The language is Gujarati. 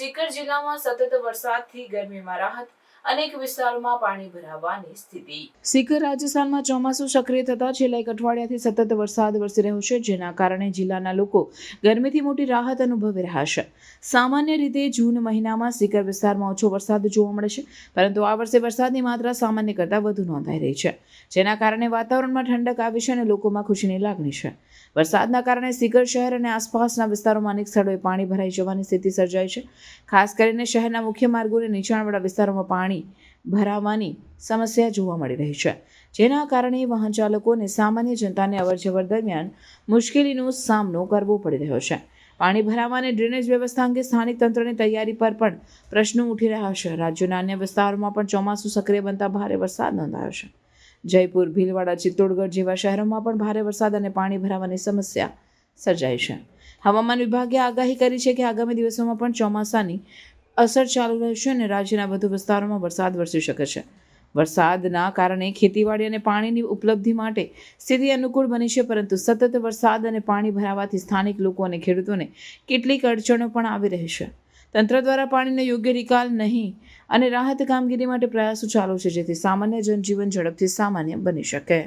સિકર જિલ્લામાં સતત વરસાદથી ગરમીમાં રાહત અનેક વિસ્તારોમાં પાણી ભરાવાની સ્થિતિ. સિકર રાજસ્થાનમાં ચોમાસું સક્રિય થતા છેલ્લા એક અઠવાડિયાથી સતત વરસાદ વરસી રહ્યો છે, જેના કારણે જિલ્લાના લોકો ગરમીથી મોટી રાહત અનુભવી રહ્યા છે. સામાન્ય રીતે જૂન મહિનામાં સિકર વિસ્તારમાં ઓછો વરસાદ જોવા મળે છે, પરંતુ આ વર્ષે વરસાદની માત્રા સામાન્ય કરતાં વધુ નોંધાઈ રહી છે. જેના કારણે વાતાવરણમાં ઠંડક આવી છે અને લોકોમાં ખુશીની લાગણી છે. વરસાદના કારણે સિકર શહેર અને આસપાસના વિસ્તારોમાં અનેક સ્થળોએ પાણી ભરાઈ જવાની સ્થિતિ સર્જાઈ છે. ખાસ કરીને શહેરના મુખ્ય માર્ગો અને નીચાણવાળા વિસ્તારોમાં પાણી ભરાવાની સમસ્યા જોવા મળી રહી છે. જેના કારણે વાહન ચાલકો અને સામાન્ય જનતાને અવરજવર દરમિયાન મુશ્કેલીનો સામનો કરવો પડી રહ્યો છે. પાણી ભરાવા અને ડ્રેનેજ વ્યવસ્થા અંગે સ્થાનિક તંત્રની તૈયારી પર પણ પ્રશ્નો ઉઠી રહ્યા છે. રાજ્યના અન્ય વિસ્તારોમાં પણ ચોમાસું સક્રિય બનતા ભારે વરસાદ નોંધાયો છે. જયપુર, ભીલવાડા, ચિત્તોડગઢ જેવા શહેરોમાં પણ ભારે વરસાદ અને પાણી ભરાવાની સમસ્યા સર્જાઈ છે. હવામાન વિભાગે આગાહી કરી છે કે આગામી દિવસોમાં પણ ચોમાસાની અસર ચાલુ રહેશે અને રાજ્યના વધુ વિસ્તારોમાં વરસાદ વરસી શકે છે. વરસાદના કારણે ખેતીવાડી અને પાણીની ઉપલબ્ધિ માટે સ્થિતિ અનુકૂળ બની છે, પરંતુ સતત વરસાદ અને પાણી ભરાવાથી સ્થાનિક લોકો અને ખેડૂતોને કેટલીક અડચણો પણ આવી રહી છે. તંત્ર દ્વારા પાણીનો યોગ્ય નિકાલ નહીં અને રાહત કામગીરી માટે પ્રયાસો ચાલુ છે, જેથી સામાન્ય જનજીવન ઝડપથી સામાન્ય બની શકે.